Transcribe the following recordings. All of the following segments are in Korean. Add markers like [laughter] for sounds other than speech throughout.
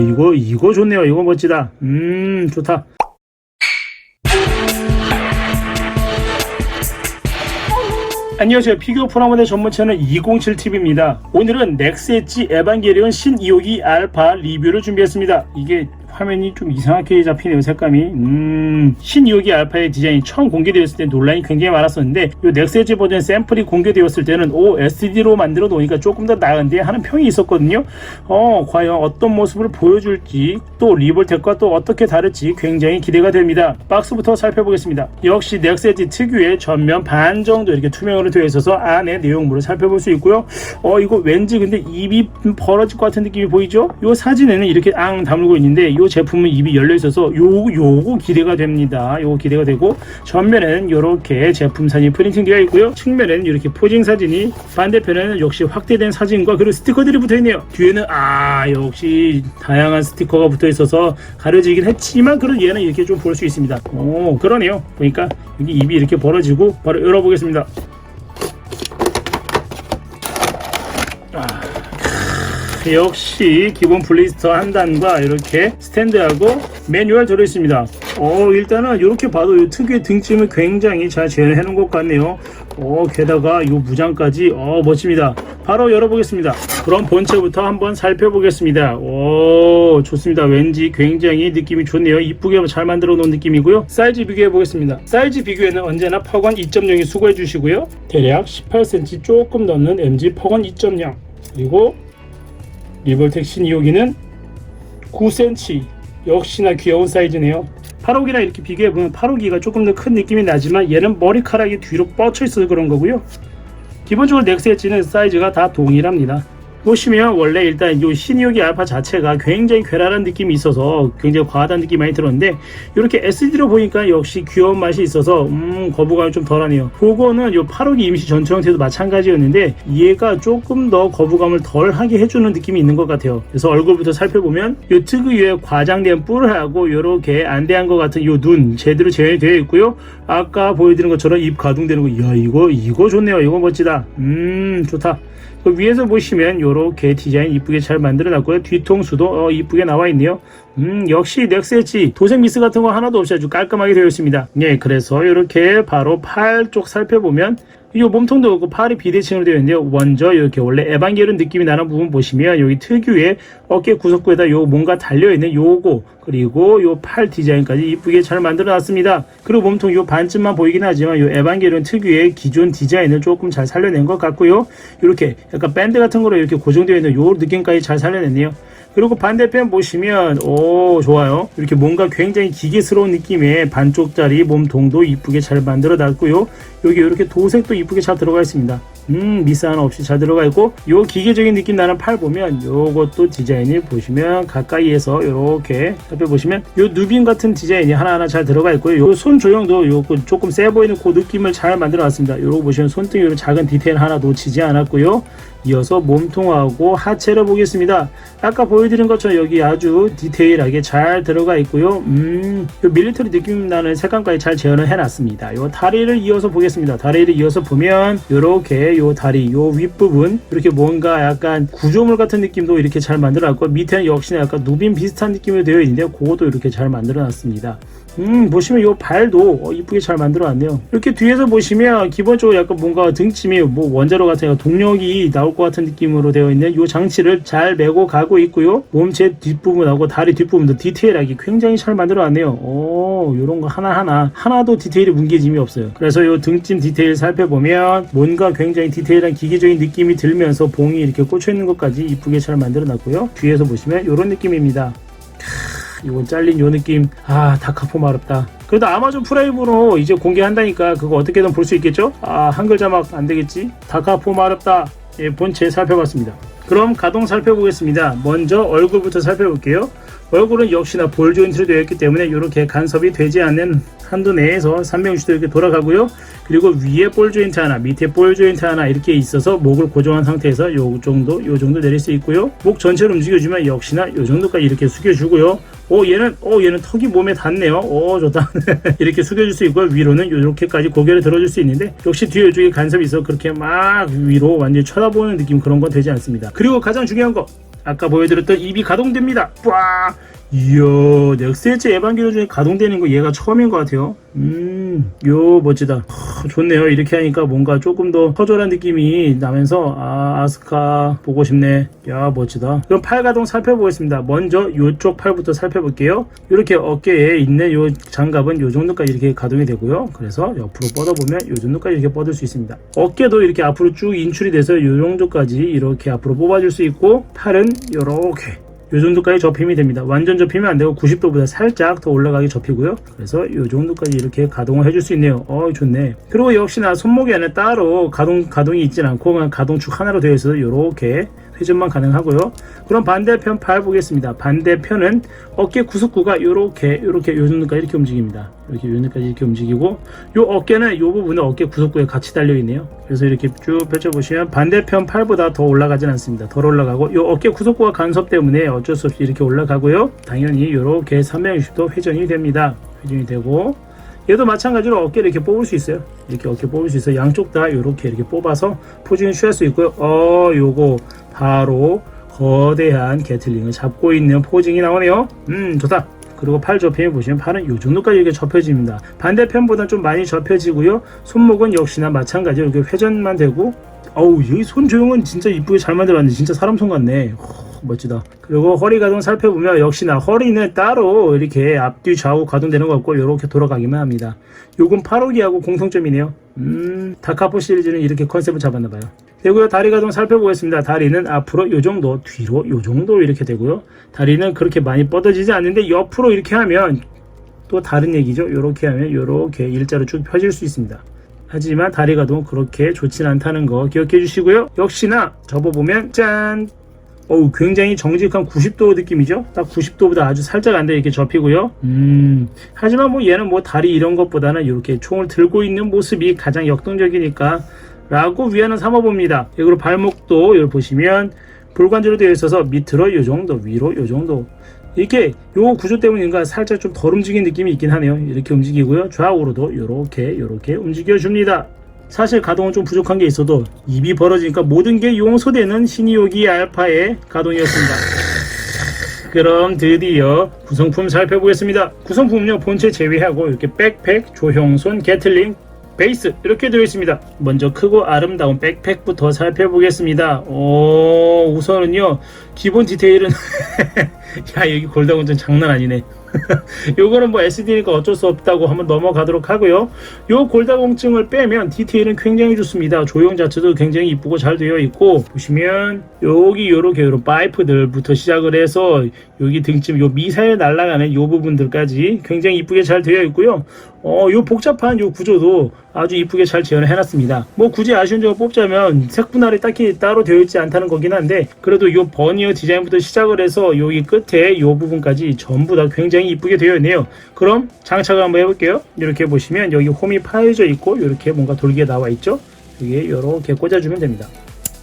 이거 이거 좋네요. 이거 멋지다. 음 좋다. 안녕하세요. 피규어 프라모델 전문 채널 207TV입니다. 오늘은 넥스 엣지 에반게리온 신 2호기 알파 리뷰를 준비했습니다. 이게 화면이 좀 이상하게 잡히네요 색감이. 음, 신 2호기 알파의 디자인이 처음 공개되었을 때 논란이 굉장히 많았었는데 이 엣지 버전 샘플이 공개되었을 때는 오 SD로 만들어 놓으니까 조금 더 나은데 하는 평이 있었거든요. 어 과연 어떤 모습을 보여줄지 또 리볼텍과 또 어떻게 다를지 굉장히 기대가 됩니다. 박스부터 살펴보겠습니다. 역시 엣지 특유의 전면 반 정도 이렇게 투명으로 되어 있어서 안에 내용물을 살펴볼 수 있고요. 어 이거 왠지 근데 입이 벌어질 것 같은 느낌이 보이죠? 이 사진에는 이렇게 앙 다물고 있는데 이 제품은 입이 열려 있어서 요거 요거 기대가 됩니다. 요거 기대가 되고 전면에는 이렇게 제품 사진이 프린팅 되어 있고요. 측면에는 이렇게 포징 사진이 반대편에는 역시 확대된 사진과 그리고 스티커들이 붙어 있네요. 뒤에는 아 역시 다양한 스티커가 붙어 있어서 가려지긴 했지만 그래도 얘는 이렇게 좀 볼 수 있습니다. 오 그러네요. 보니까 여기 입이 이렇게 벌어지고 바로 열어보겠습니다 역시 기본 블리스터 한 단과 이렇게 스탠드하고 매뉴얼 들어있습니다. 어 일단은 이렇게 봐도 이 특유의 등짐을 굉장히 잘 재현해 놓은 것 같네요. 어 게다가 이 무장까지 어 멋집니다. 바로 열어보겠습니다. 그럼 본체부터 한번 살펴보겠습니다. 오 좋습니다. 왠지 굉장히 느낌이 좋네요. 이쁘게 잘 만들어 놓은 느낌이고요. 사이즈 비교해 보겠습니다. 사이즈 비교에는 언제나 퍽원 2.0이 수고해 주시고요. 대략 18cm 조금 넘는 MG 퍽원 2.0 그리고 리볼텍 신 2호기는 9cm 역시나 귀여운 사이즈네요. 8호기랑 이렇게 비교해보면 8호기가 조금 더 큰 느낌이 나지만 얘는 머리카락이 뒤로 뻗쳐 있어서 그런 거고요. 기본적으로 넥스 엣지는 사이즈가 다 동일합니다 보시면 원래 일단 이 신이오기 알파 자체가 굉장히 괴랄한 느낌이 있어서 굉장히 과하다는 느낌이 많이 들었는데 이렇게 SD로 보니까 역시 귀여운 맛이 있어서 음 거부감이 좀 덜하네요. 그거는 이 8호기 임시 전체 형태도 마찬가지였는데 얘가 조금 더 거부감을 덜하게 해주는 느낌이 있는 것 같아요. 그래서 얼굴부터 살펴보면 이 특유의 과장된 뿔하고 이렇게 안대한 것 같은 이눈 제대로 재현이 되어 있고요. 아까 보여드린 것처럼 입 가동되는 거 이야 이거 이거 좋네요. 이거 멋지다. 음 좋다 그 위에서 보시면 이렇게 디자인 이쁘게 잘 만들어 놨고요. 뒤통수도 어, 이쁘게 나와 있네요. 음, 역시 넥스 엣지 도색 미스 같은 거 하나도 없이 아주 깔끔하게 되어 있습니다. 예, 그래서 이렇게 바로 팔 쪽 살펴보면 이 몸통도 그렇고 팔이 비대칭으로 되어 있는데요. 먼저 이렇게 원래 에반게론 느낌이 나는 부분 보시면 여기 특유의 어깨 구석구에다 요 뭔가 달려있는 요거 그리고 요 팔 디자인까지 이쁘게 잘 만들어 놨습니다. 그리고 몸통 요 반쯤만 보이긴 하지만 요 에반게론 특유의 기존 디자인을 조금 잘 살려낸 것 같고요. 이렇게 약간 밴드 같은 거로 이렇게 고정되어 있는 요 느낌까지 잘 살려냈네요. 그리고 반대편 보시면 오 좋아요. 이렇게 뭔가 굉장히 기계스러운 느낌의 반쪽짜리 몸통도 이쁘게 잘 만들어 놨고요. 여기 이렇게 도색도 이쁘게 잘 들어가 있습니다. 음 미스 하나 없이 잘 들어가 있고 요 기계적인 느낌 나는 팔 보면 요것도 디자인을 보시면 가까이에서 이렇게 살펴보시면 요 누빔 같은 디자인이 하나하나 잘 들어가 있고요. 요 손 조형도 요 조금 세 보이는 그 느낌을 잘 만들어 놨습니다. 요거 보시면 손등에 작은 디테일 하나 놓치지 않았고요 이어서 몸통하고 하체를 보겠습니다. 아까 보여드린 것처럼 여기 아주 디테일하게 잘 들어가 있고요. 음, 요 밀리터리 느낌 나는 색감까지 잘 재현을 해놨습니다. 요 다리를 이어서 보겠습니다. 다리를 이어서 보면 요렇게 요 다리, 요 윗부분 이렇게 뭔가 약간 구조물 같은 느낌도 이렇게 잘 만들어놨고 밑에는 역시나 약간 누빔 비슷한 느낌으로 되어 있는데 그것도 이렇게 잘 만들어놨습니다. 음 보시면 이 발도 어, 이쁘게 잘 만들어 놨네요. 이렇게 뒤에서 보시면 기본적으로 약간 뭔가 등짐이 뭐 원자로 같은 동력이 나올 것 같은 느낌으로 되어 있는 이 장치를 잘 메고 가고 있고요. 몸체 뒷부분하고 다리 뒷부분도 디테일하게 굉장히 잘 만들어 놨네요. 오 요런 거 하나하나. 하나도 디테일이 뭉개짐이 없어요. 그래서 이 등짐 디테일 살펴보면 뭔가 굉장히 디테일한 기계적인 느낌이 들면서 봉이 이렇게 꽂혀 있는 것까지 이쁘게 잘 만들어 놨고요. 뒤에서 보시면 이런 느낌입니다 이건 잘린 요 느낌. 아 다카포 마렵다. 그래도 아마존 프라임으로 이제 공개한다니까 그거 어떻게든 볼 수 있겠죠? 아 한글 자막 안 되겠지? 다카포 마렵다. 예, 본체 살펴봤습니다. 그럼 가동 살펴보겠습니다. 먼저 얼굴부터 살펴볼게요 얼굴은 역시나 볼 조인트로 되어 있기 때문에 이렇게 간섭이 되지 않는 한도 내에서 360도 이렇게 돌아가고요. 그리고 위에 볼 조인트 하나, 밑에 볼 조인트 하나 이렇게 있어서 목을 고정한 상태에서 요 정도, 요 정도 내릴 수 있고요. 목 전체를 움직여주면 역시나 요 정도까지 이렇게 숙여주고요. 오 얘는 오 얘는 턱이 몸에 닿네요. 오 좋다. [laughs] 이렇게 숙여줄 수 있고 위로는 이렇게까지 고개를 들어줄 수 있는데 역시 뒤에 이쪽에 간섭이 있어 그렇게 막 위로 완전히 쳐다보는 느낌 그런 건 되지 않습니다. 그리고 가장 중요한 거 아까 보여드렸던 입이 가동됩니다. 와, 이야, 넥스엣지 에반게리온 중에 가동되는 거 얘가 처음인 것 같아요. 음, 요 멋지다. 하, 좋네요. 이렇게 하니까 뭔가 조금 더 허전한 느낌이 나면서 아 아스카 보고 싶네. 야 멋지다. 그럼 팔 가동 살펴보겠습니다. 먼저 요쪽 팔부터 살펴볼게요. 이렇게 어깨에 있는 요 장갑은 요 정도까지 이렇게 가동이 되고요. 그래서 옆으로 뻗어보면 요 정도까지 이렇게 뻗을 수 있습니다. 어깨도 이렇게 앞으로 쭉 인출이 돼서 요 정도까지 이렇게 앞으로 뽑아줄 수 있고 팔은 이렇게 요 정도까지 접힘이 됩니다. 완전 접히면 안 되고 90도보다 살짝 더 올라가게 접히고요. 그래서 요 정도까지 이렇게 가동을 해줄 수 있네요. 어, 좋네. 그리고 역시나 손목에는 따로 가동 가동이 있진 않고 그냥 가동축 하나로 되어 있어서 요렇게 회전만 가능하고요. 그럼 반대편 팔 보겠습니다. 반대편은 어깨 구석구가 요렇게 요렇게 요 정도까지 이렇게 움직입니다. 이렇게 요 정도까지 이렇게 움직이고 요 어깨는 요 부분은 어깨 구석구에 같이 달려 있네요. 그래서 이렇게 쭉 펼쳐 보시면 반대편 팔보다 더 올라가진 않습니다. 덜 올라가고 요 어깨 구석구가 간섭 때문에 어쩔 수 없이 이렇게 올라가고요. 당연히 요렇게 360도 회전이 됩니다. 회전이 되고 얘도 마찬가지로 어깨를 이렇게 뽑을 수 있어요. 이렇게 어깨 뽑을 수 있어요. 양쪽 다 이렇게 이렇게 뽑아서 포징을 취할 수 있고요. 어, 요거 바로 거대한 게틀링을 잡고 있는 포징이 나오네요. 음, 좋다. 그리고 팔 접힘에 보시면 팔은 이 정도까지 이렇게 접혀집니다. 반대편보다 좀 많이 접혀지고요. 손목은 역시나 마찬가지로 이렇게 회전만 되고 어우 여기 손 조형은 진짜 이쁘게 잘 만들었네 진짜 사람 손 같네 호, 멋지다 그리고 허리 가동 살펴보면 역시나 허리는 따로 이렇게 앞뒤 좌우 가동되는 거 없고 이렇게 돌아가기만 합니다 요건 8호기하고 공통점이네요 음 다카포 시리즈는 이렇게 컨셉을 잡았나봐요 되고요 다리 가동 살펴보겠습니다 다리는 앞으로 요 정도 뒤로 요 정도 이렇게 되고요 다리는 그렇게 많이 뻗어지지 않는데 옆으로 이렇게 하면 또 다른 얘기죠 이렇게 하면 이렇게 일자로 쭉 펴질 수 있습니다 하지만 다리 가동 그렇게 좋진 않다는 거 기억해 주시고요. 역시나 접어보면 짠! 어우 굉장히 정직한 90도 느낌이죠. 딱 90도보다 아주 살짝 안 돼 이렇게 접히고요. 음 하지만 뭐 얘는 뭐 다리 이런 것보다는 이렇게 총을 들고 있는 모습이 가장 역동적이니까 라고 위안을 삼아 봅니다. 그리고 발목도 여기 보시면 볼관절로 되어 있어서 밑으로 이 정도 위로 이 정도 이렇게 요 구조 때문인가 살짝 좀 덜 움직인 느낌이 있긴 하네요. 이렇게 움직이고요. 좌우로도 이렇게 이렇게 움직여 줍니다. 사실 가동은 좀 부족한 게 있어도 입이 벌어지니까 모든 게 용서되는 신이오기 알파의 가동이었습니다. 그럼 드디어 구성품 살펴보겠습니다. 구성품은요 본체 제외하고 이렇게 백팩, 조형손, 게틀링, 베이스 이렇게 되어 있습니다. 먼저 크고 아름다운 백팩부터 살펴보겠습니다. 오, 우선은요 기본 디테일은 [laughs] [laughs] 야 여기 골다운전 장난 아니네. [laughs] 요거는 뭐 SD니까 어쩔 수 없다고 한번 넘어가도록 하고요. 요 골다공증을 빼면 디테일은 굉장히 좋습니다. 조형 자체도 굉장히 이쁘고 잘 되어 있고 보시면 여기 요렇게 요런 파이프들부터 시작을 해서 여기 등쯤 요 미사일 날아가는 요 부분들까지 굉장히 이쁘게 잘 되어 있고요. 어, 요 복잡한 요 구조도 아주 이쁘게 잘 재현을 해놨습니다. 뭐 굳이 아쉬운 점을 뽑자면 색 분할이 딱히 따로 되어 있지 않다는 거긴 한데 그래도 요 버니어 디자인부터 시작을 해서 여기 끝 에요 부분까지 전부 다 굉장히 이쁘게 되어 있네요. 그럼 장착을 한번 해볼게요. 이렇게 보시면 여기 홈이 파여져 있고 이렇게 뭔가 돌기에 나와 있죠. 여기에 이렇게 꽂아주면 됩니다.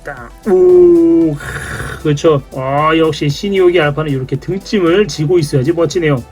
딱, 오, 하, 그렇죠. 아, 역시 시니오기 알파는 이렇게 등짐을 지고 있어야지 멋지네요.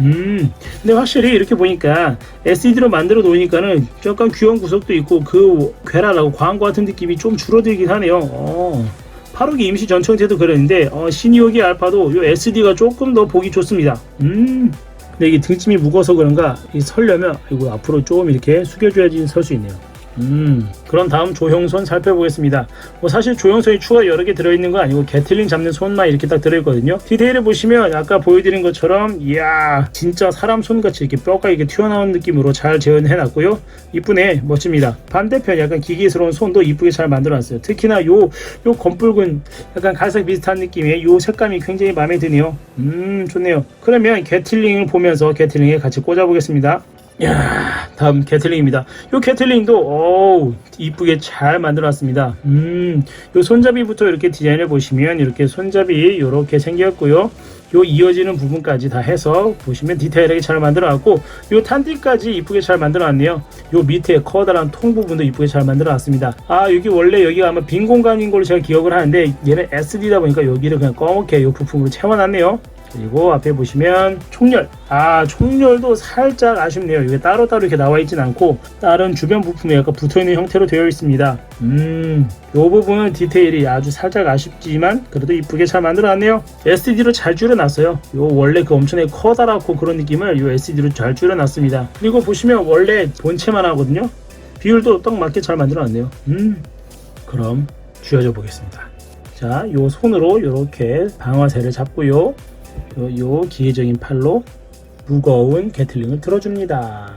음, 근데 확실히 이렇게 보니까 SED로 만들어 놓으니까는 약간 귀여운 구석도 있고 그 괴랄하고 광고 같은 느낌이 좀 줄어들긴 하네요. 어. 8호기 임시 전청태도 그랬는데 어, 시니오기 알파도 요 SD가 조금 더 보기 좋습니다. 음. 근데 이게 등짐이 무거워서 그런가 이 설려면 이거 앞으로 조금 이렇게 숙여줘야지 설 수 있네요. 음, 그럼 다음 조형손 살펴보겠습니다. 뭐 사실 조형손이 추가 여러 개 들어있는 건 아니고 게틀링 잡는 손만 이렇게 딱 들어있거든요. 디테일을 보시면 아까 보여드린 것처럼 이야 진짜 사람 손같이 이렇게 뼈가 이렇게 튀어나온 느낌으로 잘 재현해놨고요. 이쁘네 멋집니다. 반대편 약간 기계스러운 손도 이쁘게 잘 만들어놨어요. 특히나 요, 요 검붉은 약간 갈색 비슷한 느낌의 요 색감이 굉장히 마음에 드네요. 음 좋네요. 그러면 게틀링을 보면서 게틀링에 같이 꽂아보겠습니다. 야 다음 게틀링입니다. 요 게틀링도 어우 이쁘게 잘 만들어놨습니다. 음 요 손잡이부터 이렇게 디자인을 보시면 이렇게 손잡이 이렇게 생겼고요. 요 이어지는 부분까지 다 해서 보시면 디테일하게 잘 만들어놨고 요 탄띠까지 이쁘게 잘 만들어놨네요. 요 밑에 커다란 통 부분도 이쁘게 잘 만들어놨습니다. 아 여기 원래 여기가 아마 빈 공간인 걸로 제가 기억을 하는데 얘는 SD다 보니까 여기를 그냥 검게 요 부품으로 채워놨네요. 그리고 앞에 보시면 총열. 아, 총열도 살짝 아쉽네요. 이게 따로따로 이렇게 나와 있진 않고 다른 주변 부품에 약간 붙어 있는 형태로 되어 있습니다. 음, 이 부분은 디테일이 아주 살짝 아쉽지만 그래도 이쁘게 잘 만들어놨네요. SD로 잘 줄여놨어요. 요 원래 그 엄청나게 커다랗고 그런 느낌을 요 SD로 잘 줄여놨습니다. 그리고 보시면 원래 본체만 하거든요. 비율도 딱 맞게 잘 만들어놨네요. 음, 그럼 쥐어져 보겠습니다. 자, 요 손으로 이렇게 방아쇠를 잡고요. 요, 요 기계적인 팔로 무거운 게틀링을 들어줍니다.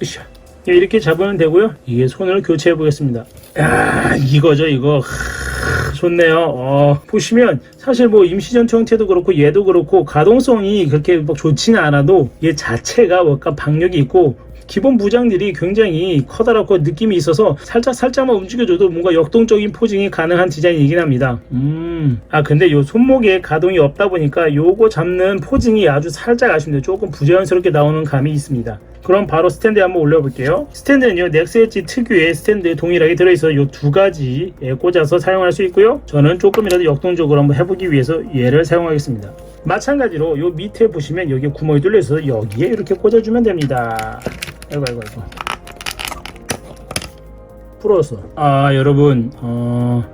으쌰. 예, 이렇게 잡으면 되고요. 이게 손을 교체해 보겠습니다. 야, 이거죠, 이거. 하, 좋네요. 어, 보시면 사실 뭐 임시전투 형태도 그렇고 얘도 그렇고 가동성이 그렇게 막 좋지는 않아도 얘 자체가 뭔가 박력이 있고 기본 무장들이 굉장히 커다랗고 느낌이 있어서 살짝 살짝만 움직여줘도 뭔가 역동적인 포징이 가능한 디자인이긴 합니다. 음. 아 근데 요 손목에 가동이 없다 보니까 요거 잡는 포징이 아주 살짝 아쉽네요. 조금 부자연스럽게 나오는 감이 있습니다. 그럼 바로 스탠드에 한번 올려볼게요. 스탠드는요, 넥스 엣지 특유의 스탠드에 동일하게 들어있어 요 두 가지에 꽂아서 사용할 수 있고요. 저는 조금이라도 역동적으로 한번 해보기 위해서 얘를 사용하겠습니다. 마찬가지로 요 밑에 보시면 여기 구멍이 뚫려 있어서 여기에 이렇게 꽂아주면 됩니다. 아이고 아이고 아이고. 풀어서. 아 여러분, 어,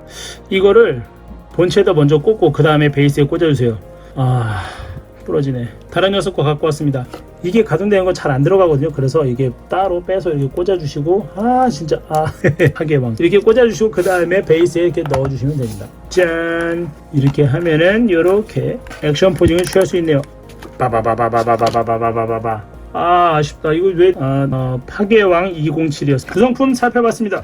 이거를 본체에다 먼저 꽂고 그 다음에 베이스에 꽂아주세요. 아 부러지네. 다른 녀석 거 갖고 왔습니다. 이게 가동되는 건 잘 안 들어가거든요. 그래서 이게 따로 빼서 이렇게 꽂아주시고 아 진짜 아 [laughs] 하게방 이렇게 꽂아주시고 그 다음에 베이스에 이렇게 넣어주시면 됩니다. 짠 이렇게 하면은 이렇게 액션 포징을 취할 수 있네요. 바바바바바바바바바바바바 아 아쉽다 이거 왜 아, 어, 파괴왕 207이었어 구성품 살펴봤습니다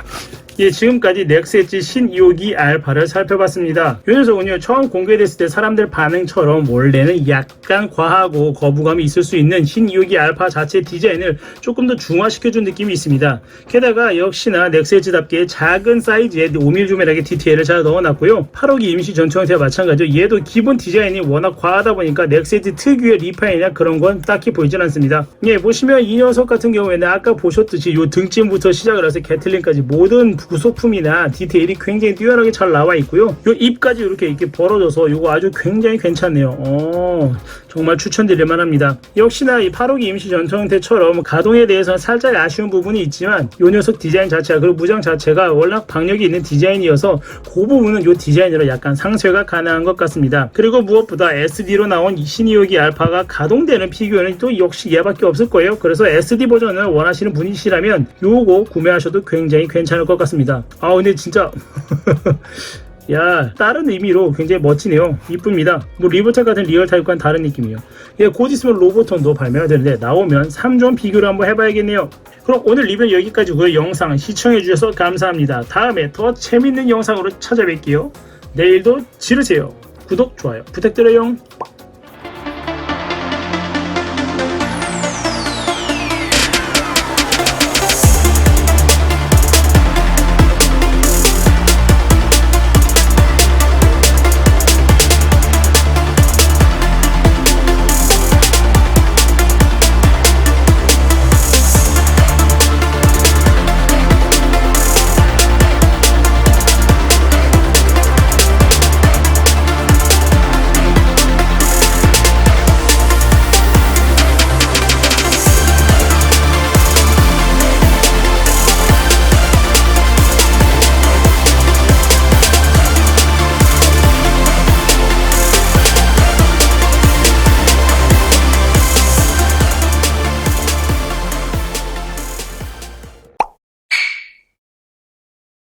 예, 지금까지 넥스 엣지 신 2호기 알파를 살펴봤습니다. 이 녀석은요, 처음 공개됐을 때 사람들 반응처럼 원래는 약간 과하고 거부감이 있을 수 있는 신 2호기 알파 자체 디자인을 조금 더 중화시켜준 느낌이 있습니다. 게다가 역시나 넥스 엣지답게 작은 사이즈에 5mm 조mer하게 디테일을 잘 넣어놨고요. 8호기 임시 전투 형태와 마찬가지로 얘도 기본 디자인이 워낙 과하다 보니까 넥스 엣지 특유의 리파인이나 그런 건 딱히 보이진 않습니다. 예, 보시면 이 녀석 같은 경우에는 아까 보셨듯이 요 등짐부터 시작을 해서 게틀링까지 모든 구속품이나 디테일이 굉장히 뛰어나게 잘 나와 있고요. 요 입까지 이렇게 이렇게 벌어져서 요거 아주 굉장히 괜찮네요. 어, 정말 추천드릴 만합니다. 역시나 이 8호기 임시 전투 형태처럼 가동에 대해서는 살짝 아쉬운 부분이 있지만 요 녀석 디자인 자체가 그리고 무장 자체가 워낙 박력이 있는 디자인이어서 그 부분은 요 디자인으로 약간 상쇄가 가능한 것 같습니다. 그리고 무엇보다 SD로 나온 이 신이호기 알파가 가동되는 피규어는 또 역시 얘밖에 없을 거예요. 그래서 SD 버전을 원하시는 분이시라면 요거 구매하셔도 굉장히 괜찮을 것 같습니다. 아 근데 진짜. [laughs] 야 다른 의미로 굉장히 멋지네요 이쁩니다. 뭐 리버탈 같은 리얼 타입과는 다른 느낌이에요. 예, 곧 있으면 로보톤도 발매가 되는데 나오면 3종 비교를 한번 해봐야겠네요. 그럼 오늘 리뷰는 여기까지고요. 영상 시청해주셔서 감사합니다. 다음에 더 재밌는 영상으로 찾아뵐게요. 내일도 지르세요. 구독 좋아요 부탁드려요